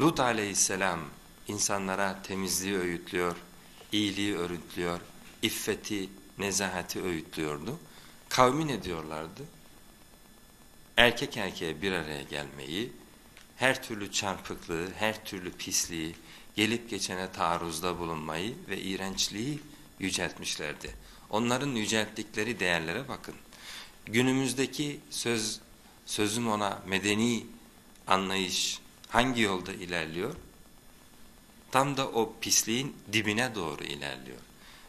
Lut aleyhisselam insanlara temizliği öğütlüyor, iyiliği öğütlüyor, iffeti, nezahati öğütlüyordu. Kavmi ne diyorlardı? Erkek erkeğe bir araya gelmeyi, her türlü çarpıklığı, her türlü pisliği, gelip geçene taarruzda bulunmayı ve iğrençliği yüceltmişlerdi. Onların yücelttikleri değerlere bakın. Günümüzdeki söz sözüm ona medeni anlayış hangi yolda ilerliyor? Tam da o pisliğin dibine doğru ilerliyor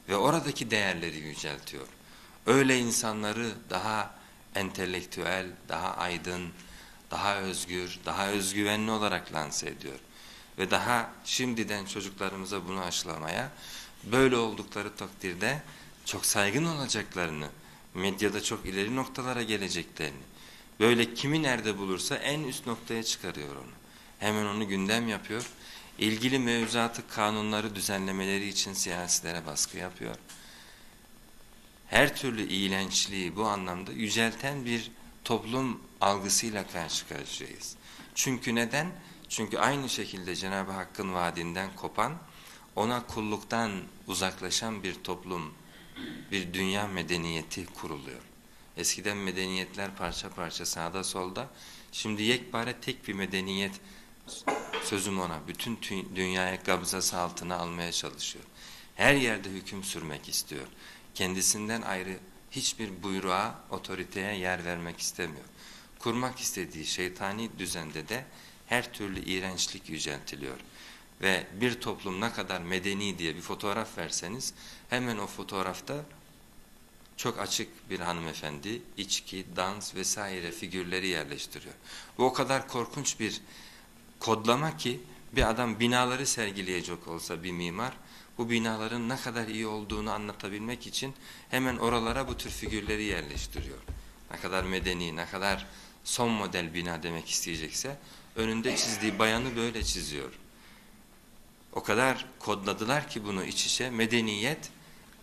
ve oradaki değerleri yüceltiyor. Öyle insanları daha entelektüel, daha aydın, daha özgür, daha özgüvenli olarak lanse ediyor. Ve daha şimdiden çocuklarımıza bunu aşılamaya, böyle oldukları takdirde çok saygın olacaklarını, medyada çok ileri noktalara geleceklerini, böyle kimi nerede bulursa en üst noktaya çıkarıyor onu. Hemen onu gündem yapıyor. İlgili mevzuatı kanunları düzenlemeleri için siyasilere baskı yapıyor. Her türlü iğrençliği bu anlamda yücelten bir toplum algısıyla karşı karşıyayız. Çünkü neden? Çünkü aynı şekilde Cenab-ı Hakk'ın vaadinden kopan, ona kulluktan uzaklaşan bir toplum, bir dünya medeniyeti kuruluyor. Eskiden medeniyetler parça parça sağda solda, şimdi yekpare tek bir medeniyet sözüm ona bütün dünyaya gabzası altına almaya çalışıyor. Her yerde hüküm sürmek istiyor. Kendisinden ayrı hiçbir buyruğa, otoriteye yer vermek istemiyor. Kurmak istediği şeytani düzende de her türlü iğrençlik yüceltiliyor. Ve bir toplum ne kadar medeni diye bir fotoğraf verseniz hemen o fotoğrafta çok açık bir hanımefendi içki, dans vesaire figürleri yerleştiriyor. Bu o kadar korkunç bir kodlama ki bir adam binaları sergileyecek olsa bir mimar bu binaların ne kadar iyi olduğunu anlatabilmek için hemen oralara bu tür figürleri yerleştiriyor. Ne kadar medeni, ne kadar son model bina demek isteyecekse önünde çizdiği bayanı böyle çiziyor. O kadar kodladılar ki bunu iç içe medeniyet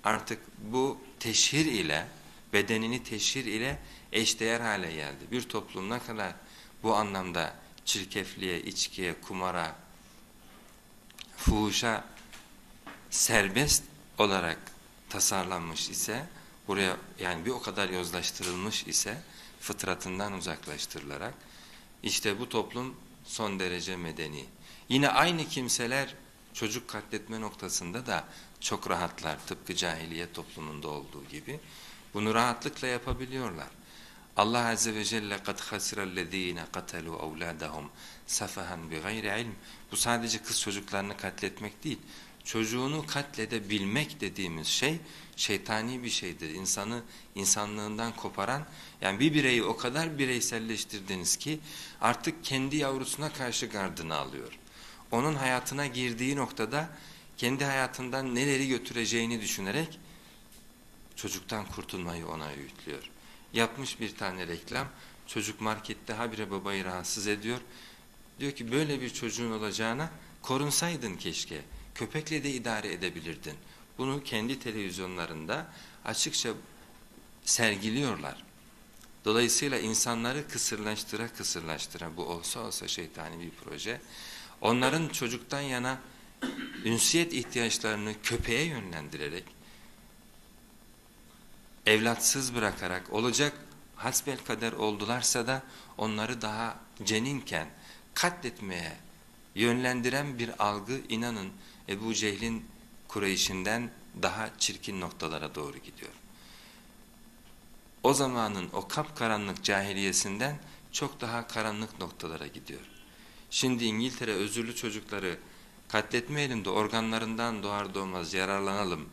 artık bu teşhir ile bedenini teşhir ile eşdeğer hale geldi. Bir toplum ne kadar bu anlamda çirkefliğe, içkiye, kumara, fuhuşa serbest olarak tasarlanmış ise buraya yani bir o kadar yozlaştırılmış ise fıtratından uzaklaştırılarak işte bu toplum son derece medeni. Yine aynı kimseler çocuk katletme noktasında da çok rahatlar tıpkı cahiliye toplumunda olduğu gibi. Bunu rahatlıkla yapabiliyorlar. Allah Azze ve Celle قَدْ خَسِرَ الَّذ۪ينَ قَتَلُوا اَوْلَادَهُمْ سَفَهًا بِغَيْرِ ilm. Bu sadece kız çocuklarını katletmek değil. Çocuğunu katledebilmek dediğimiz şey şeytani bir şeydir. İnsanı insanlığından koparan yani bir bireyi o kadar bireyselleştirdiniz ki artık kendi yavrusuna karşı gardını alıyor. Onun hayatına girdiği noktada kendi hayatından neleri götüreceğini düşünerek çocuktan kurtulmayı ona öğütlüyor. Yapmış bir tane reklam, çocuk markette habire babayı rahatsız ediyor. Diyor ki böyle bir çocuğun olacağına korunsaydın keşke, köpekle de idare edebilirdin. Bunu kendi televizyonlarında açıkça sergiliyorlar. Dolayısıyla insanları kısırlaştıra kısırlaştıra bu olsa olsa şeytani bir proje. Onların çocuktan yana ünsiyet ihtiyaçlarını köpeğe yönlendirerek evlatsız bırakarak olacak hasbel kader oldularsa da onları daha ceninken katletmeye yönlendiren bir algı inanın Ebu Cehil'in Kureyş'inden daha çirkin noktalara doğru gidiyor. O zamanın o kapkaranlık cahiliyesinden çok daha karanlık noktalara gidiyor. Şimdi İngiltere özürlü çocukları katletmeyelim de organlarından doğar doğmaz yararlanalım.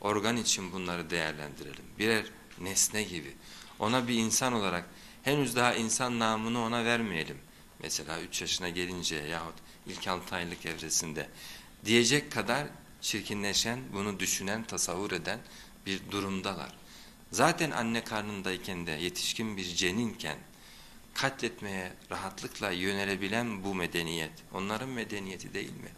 Organ için bunları değerlendirelim. Birer nesne gibi. Ona bir insan olarak henüz daha insan namını ona vermeyelim. Mesela 3 yaşına gelince yahut ilk 6 aylık evresinde diyecek kadar çirkinleşen, bunu düşünen, tasavvur eden bir durumdalar. Zaten anne karnındayken de yetişkin bir ceninken katletmeye rahatlıkla yönelebilen bu medeniyet, onların medeniyeti değil mi?